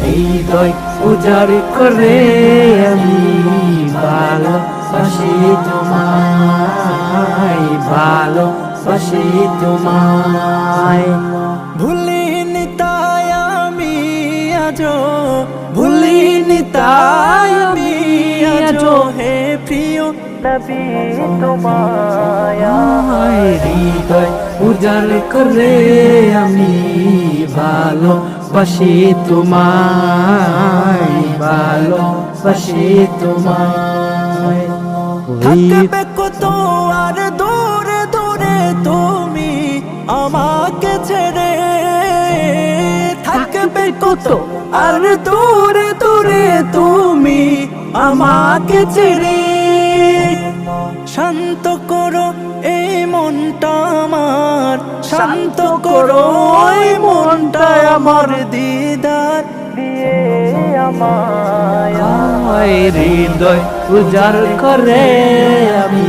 হৃদয় পূজার করে আমি ভালোবাসি তোমায় ভালোবাসি তোমায়। ভুলিনি তাই আমি আজ ভুলিনি তাই আমি আজ হে প্রিয় নবী তোমায়। হৃদয় উজার করে আমি ভালোবাসি তোমায় ভালোবাসি তোমায়। কত আর দূরে দূরে তুমি আমাকে ছেড়ে। থাকবে কত আর দূরে দূরে তুমি আমাকে ছেড়ে। শান্ত করো এই মনটা আমার শান্ত করো এই মনটা আমার দিদার। দিয়ে আমায়। হৃদয় উজার করে আমি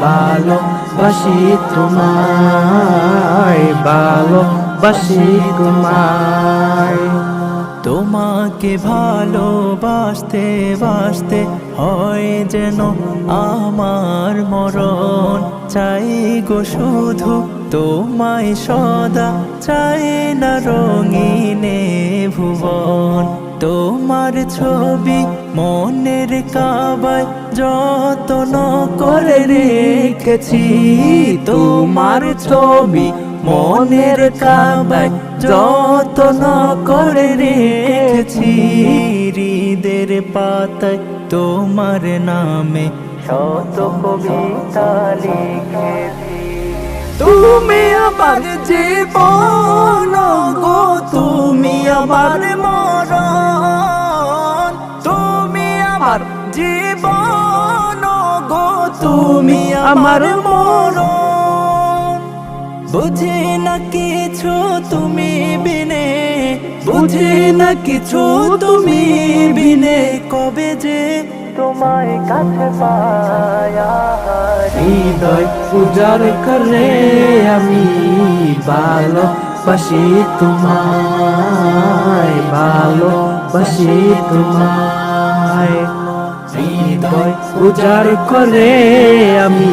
ভালোবাসি তোমায় ভালোবাসি তোমায়। তোমাকে ভালোবাসতে, বাসতে হয় যেন আমার মরণ। চাই গো শুধু তোমায় সদা, চাই না রঙিনে ভুবন। তোমার ছবি মনের কাবায় যতন করে রেখেছি। তোমার ছবি মনের কাবায় যতন করে রেখেছি হৃদের পাতায় তোমার নামে শত কবিতা লিখেছি। তুমি আমার জীবন, গো, তুমি আমার মরণ। তুমি আমার জীবন, গো, তুমি আমার মরণ। বুঝি না কিছু তুমি বিনে, বুঝি না কিছু তুমি বিনে, কবে যে তোমায় কাছে পায়া হৃদয় উজার করে আমি ভালোবাসি তোমায় ভালোবাসি তোমায়। হৃদয় উজার করে আমি